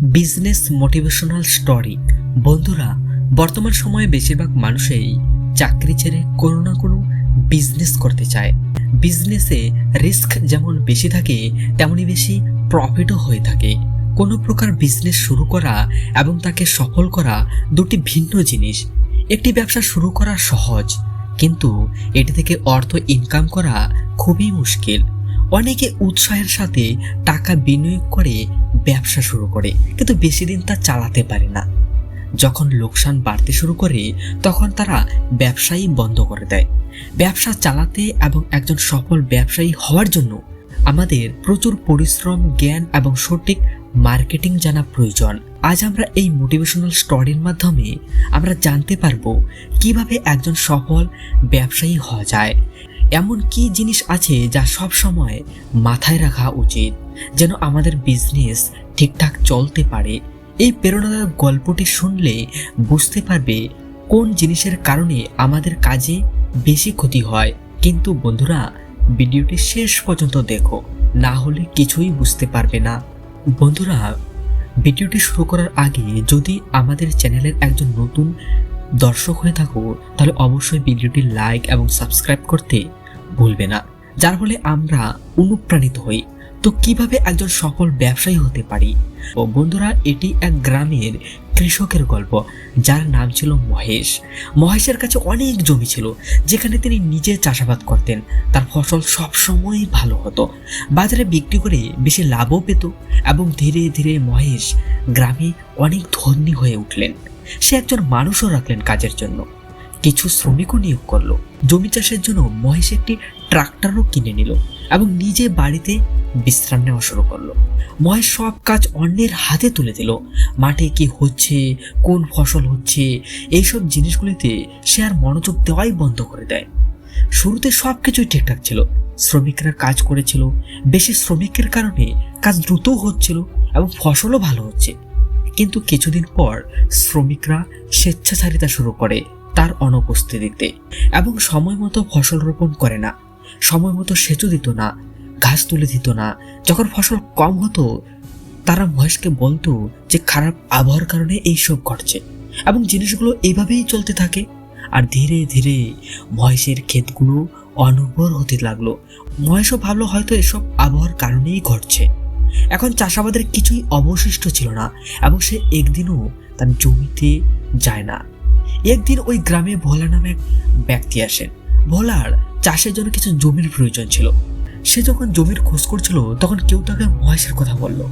Business motivational story বন্ধুরা, বর্তমান সময়ে বেশিরভাগ মানুষই চাকরি ছেড়ে কোনো না কোনো বিজনেস করতে চায়। বিজনেসে রিস্ক যেমন বেশি থাকে, তেমনই বেশি প্রফিটও হয়ে থাকে। কোনো প্রকার বিজনেস শুরু করা এবং তাকে সফল করা দুটি ভিন্ন জিনিস। একটি ব্যবসা শুরু করা সহজ, কিন্তু এটি থেকে অর্থ ইনকাম করা খুবই মুশকিল। অনেকে উৎসাহের সাথে টাকা বিনিয়োগ করে ব্যবসা শুরু করে, কিন্তু বেশি দিন তা চালাতে পারে না। যখন লোকসান বাড়তে শুরু করে, তখন তারা ব্যবসায়ী বন্ধ করে দেয়। ব্যবসা চালাতে এবং একজন সফল ব্যবসায়ী হওয়ার জন্য আমাদের প্রচুর পরিশ্রম, জ্ঞান এবং সঠিক মার্কেটিং জানা প্রয়োজন। আজ আমরা এই মোটিভেশনাল স্টোরির মাধ্যমে আমরা জানতে পারব কীভাবে একজন সফল ব্যবসায়ী হওয়া যায়। এমন কি জিনিস আছে যা সব সময় মাথায় রাখা উচিত যেন আমাদের বিজনেস ঠিকঠাক চলতে পারে? এই প্রেরণাদায়ক গল্পটি শুনলে বুঝতে পারবে কোন জিনিসের কারণে আমাদের কাজে বেশি ক্ষতি হয়। কিন্তু বন্ধুরা, ভিডিওটি শেষ পর্যন্ত দেখো, না হলে কিছুই বুঝতে পারবে না। বন্ধুরা, ভিডিওটি শুরু করার আগে যদি আমাদের চ্যানেলের একজন নতুন দর্শক হয়ে থাকো, তাহলে অবশ্যই ভিডিওটি লাইক এবং সাবস্ক্রাইব করতে ভুলবে না, যার ফলে আমরা অনুপ্রাণিত হই। তো কীভাবে একজন সফল ব্যবসায়ী হতে পারি? ও বন্ধুরা, এটি এক গ্রামের কৃষকের গল্প, যার নাম ছিল মহেশ। মহেশের কাছে অনেক জমি ছিল, যেখানে তিনি নিজে চাষাবাদ করতেন। তার ফসল সবসময় ভালো হতো। বাজারে বিক্রি করে বেশি লাভও পেত এবং ধীরে ধীরে মহেশ গ্রামে অনেক ধনী হয়ে উঠলেন। সে একজন মানুষও রাখলেন কাজের জন্য। কিছু শ্রমিকও নিয়োগ করল। জমি চাষের জন্য মহেশ একটি ট্রাক্টরও কিনে নিল এবং নিজে বাড়িতে বিশ্রাম নেওয়া শুরু করল। মহেশ সব কাজ অন্যের হাতে তুলে দিল। মাঠে কি হচ্ছে, কোন ফসল হচ্ছে, এইসব জিনিসগুলিতে সে আর মনোযোগ দেওয়াই বন্ধ করে দেয়। শুরুতে সব কিছুই ঠিকঠাক ছিল। শ্রমিকরা কাজ করেছিল, বেশি শ্রমিকের কারণে কাজ দ্রুতও হচ্ছিল এবং ফসলও ভালো হচ্ছে। কিন্তু কিছুদিন পর শ্রমিকরা স্বেচ্ছাচারিতা শুরু করে। তার অনুপস্থিতিতে এবং সময় মতো ফসল রোপণ করে না। সময় মতো সেচও দিত না ঘাস তুলে দিত না। যখন ফসল কম হতো, তারা মহেশকে বলতো যে খারাপ আবহাওয়ার কারণে এইসব ঘটছে এবং জিনিসগুলো এইভাবেই চলতে থাকে। আর ধীরে ধীরে মহেশের ক্ষেতগুলো অনুর্বর হতে লাগল। মহেশও ভাবলো হয়তো এসব আবহাওয়ার কারণেই ঘটছে। এখন চাষাবাদের কিছুই অবশিষ্ট ছিল না এবং সে একদিনও তার জমিতে যায় না। একদিন ওই গ্রামে ভোলা নামে এক ব্যক্তি আসেন। ভোলার চাষের জন্য কিছু জমির প্রয়োজন ছিল। সে যখন জমির খোঁজ করছিল, তখন কেউ তাকে মহেশের কথা বলল।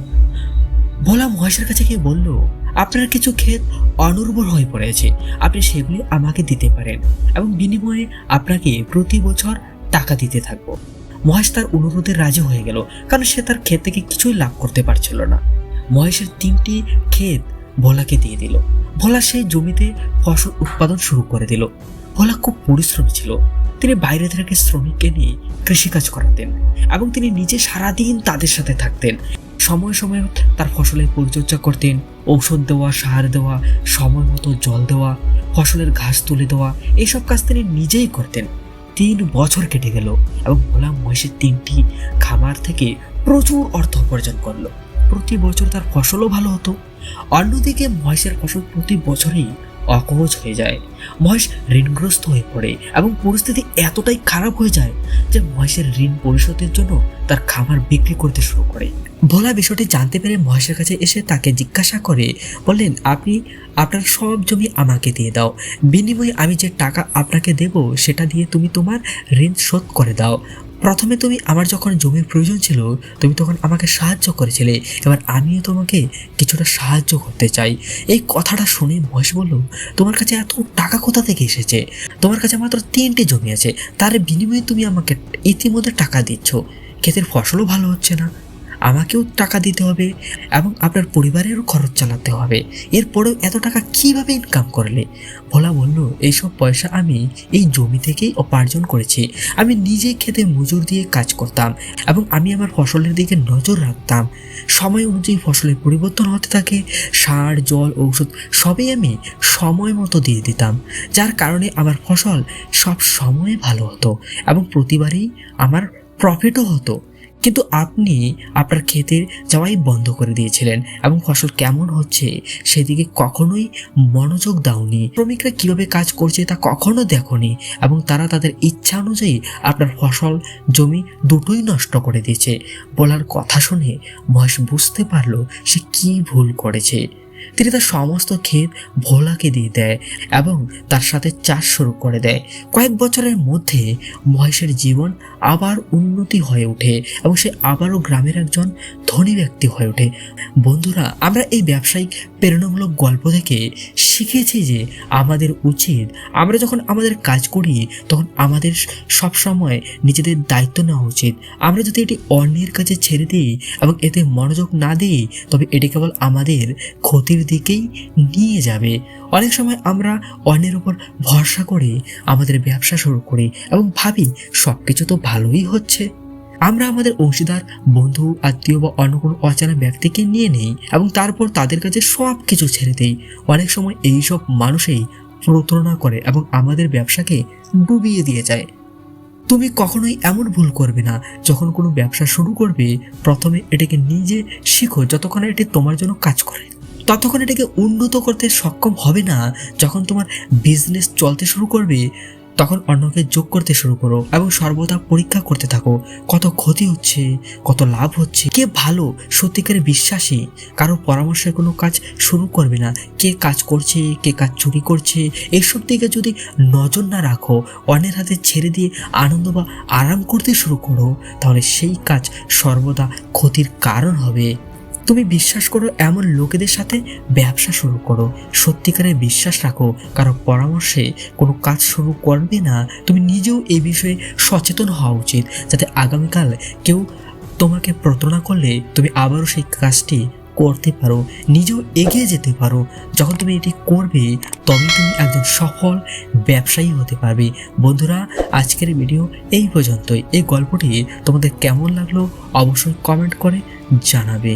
ভোলা মহেশের কাছে গিয়ে বলল, আপনার কিছু ক্ষেত অনুর্বর হয়ে পড়েছে। আপনি সেগুলি আমাকে দিতে পারেন এবং বিনিময়ে আপনাকে প্রতি বছর টাকা দিতে থাকব। মহেশ তার অনুরোধে রাজি হয়ে গেল, কারণ সে তার ক্ষেত থেকে কিছুই লাভ করতে পারছিল না। মহেশের তিনটি ক্ষেত ভোলাকে দিয়ে দিল। ভোলা সেই জমিতে ফসল উৎপাদন শুরু করে দিল। ভোলা খুব পরিশ্রমী ছিল। তিনি বাইরে থেকে শ্রমিককে নিয়ে কৃষিকাজ করাতেন এবং তিনি নিজে সারাদিন তাদের সাথে থাকতেন। সময় সময় তার ফসলের পরিচর্যা করতেন, ঔষধ দেওয়া, সার দেওয়া, সময় মতো জল দেওয়া, ফসলের ঘাস তুলে দেওয়া, এইসব কাজ তিনি নিজেই করতেন। তিন বছর কেটে গেল এবং ভোলা মহেশের তিনটি খামার থেকে প্রচুর অর্থ উপার্জন করল। প্রতি বছর তার ফসলও ভালো হতো। অন্যদিকে মহেশের ফসল প্রতি বছরেই অকরজ হয়ে যায়। মহেশ ঋণগ্রস্ত হয়ে পড়ে এবং পরিস্থিতি এতটাই খারাপ হয়ে যায় যে মহেশের ঋণ পরিশোধের জন্য তার খামার বিক্রি করতে শুরু করে। ভোলা বিষয়টি জানতে পেরে মহেশের কাছে এসে তাকে জিজ্ঞাসা করে, বললেন, আপনি, আপনার সব জমি আমাকে দিয়ে দাও। বিনিময়ে আমি যে টাকা আপনাকে দেব, সেটা দিয়ে তুমি তোমার ঋণ শোধ করে দাও। প্রথমে তুমি আমার যখন জমির প্রয়োজন ছিল, তুমি তখন আমাকে সাহায্য করেছিলে। এবার আমিও তোমাকে কিছুটা সাহায্য করতে চাই। এই কথাটা শুনে মহেশ বলল, তোমার কাছে এত টাকা কোথা থেকে এসেছে? তোমার কাছে মাত্র তিনটে জমি আছে। তার বিনিময়ে তুমি আমাকে ইতিমধ্যে টাকা দিচ্ছ। ক্ষেতের ফসলও ভালো হচ্ছে না। আমাকেও টাকা দিতে হবে এবং আপনার পরিবারেরও খরচ চালাতে হবে। এরপরেও এত টাকা কীভাবে ইনকাম করলে? ভোলা বলল, এইসব পয়সা আমি এই জমি থেকেই উপার্জন করেছি। আমি নিজেই খেতে মজুর দিয়ে কাজ করতাম এবং আমি আমার ফসলের দিকে নজর রাখতাম। সময় অনুযায়ী ফসলের পরিবর্তন হতে থাকে, সার, জল, ঔষধ সবই আমি সময় মতো দিয়ে দিতাম। যার কারণে আমার ফসল সব সময় ভালো হতো এবং প্রতিবারই আমার প্রফিটও হতো। কিন্তু আপনি আপনার ক্ষেতের যাওয়াই বন্ধ করে দিয়েছিলেন এবং ফসল কেমন হচ্ছে সেদিকে কখনোই মনোযোগ দাওনি। শ্রমিকরা কীভাবে কাজ করছে তা কখনো দেখনি এবং তারা তাদের ইচ্ছা অনুযায়ী আপনার ফসল, জমি দুটোই নষ্ট করে দিয়েছে। বলার কথা শুনে মহেশ বুঝতে পারল সে কি ভুল করেছে। তিনি তার সমস্ত ক্ষেত ভোলাকে দিয়ে দেয় এবং তার সাথে চাষ শুরু করে দেয়। কয়েক বছরের মধ্যে মহেশের জীবন আবার উন্নতি হয়ে ওঠে এবং সে আবারও গ্রামের একজন ধনী ব্যক্তি হয়ে ওঠে। বন্ধুরা, আমরা এই ব্যবসায়িক প্রেরণামূলক গল্প থেকে শিখেছি যে আমাদের উচিত আমরা যখন আমাদের কাজ করি তখন আমাদের সবসময় নিজেদের দায়িত্ব নেওয়া উচিত। আমরা যদি এটি অন্যের কাছে ছেড়ে দিই এবং এতে মনোযোগ না দিই, তবে এটি কেবল আমাদের ক্ষতির দিকেই নিয়ে যাবে। অনেক সময় আমরা অন্যের উপর ভরসা করে আমাদের ব্যবসা শুরু করি এবং ভাবি সব কিছু তো ভালোই হচ্ছে। আমরা আমাদের অংশীদার, বন্ধু, আত্মীয় বা অন্য কোনো অচেনা ব্যক্তিকে নিয়ে নেই এবং তারপর তাদের কাছে সব কিছু ছেড়ে দেই। অনেক সময় এইসব মানুষই প্রতারণা করে এবং আমাদের ব্যবসাকে ডুবিয়ে দিয়ে যায়। তুমি কখনোই এমন ভুল করবে না। যখন কোনো ব্যবসা শুরু করবে, প্রথমে এটাকে নিজে শিখো যতক্ষণ এটি তোমার জন্য কাজ করে। ততক্ষণ এটাকে উন্নত করতে সক্ষম হবে না। যখন তোমার বিজনেস চলতে শুরু করবে, তখন অন্যকে যোগ করতে শুরু করো এবং সর্বদা পরীক্ষা করতে থাকো। কত ক্ষতি হচ্ছে, কত লাভ হচ্ছে, কে ভালো, সত্যিকারের বিশ্বাসী, কারও পরামর্শে কোনো কাজ শুরু করবে না। কে কাজ করছে, কে কাজ চুরি করছে, এসব দিকে যদি নজর না রাখো, অন্যের হাতে ছেড়ে দিয়ে আনন্দ বা আরাম করতে শুরু করো, তাহলে সেই কাজ সর্বদা ক্ষতির কারণ হবে। তুমি বিশ্বাস করো, এমন লোকেদের সাথে ব্যবসা শুরু করো। সত্যিকারের বিশ্বাস রাখো, কারও পরামর্শে কোনো কাজ শুরু করবে না। তুমি নিজেও এই বিষয়ে সচেতন হওয়া উচিত, যাতে আগামীকাল কেউ তোমাকে প্রতারণা করলে তুমি আবারও সেই কাজটি করতে পারো, নিজেও এগিয়ে যেতে পারো। যখন তুমি এটি করবে তবে তুমি একজন সফল ব্যবসায়ী হতে পারবে। বন্ধুরা, আজকের ভিডিও এই পর্যন্তই। এই গল্পটি তোমাদের কেমন লাগল, অবশ্যই কমেন্ট করে জানাবে।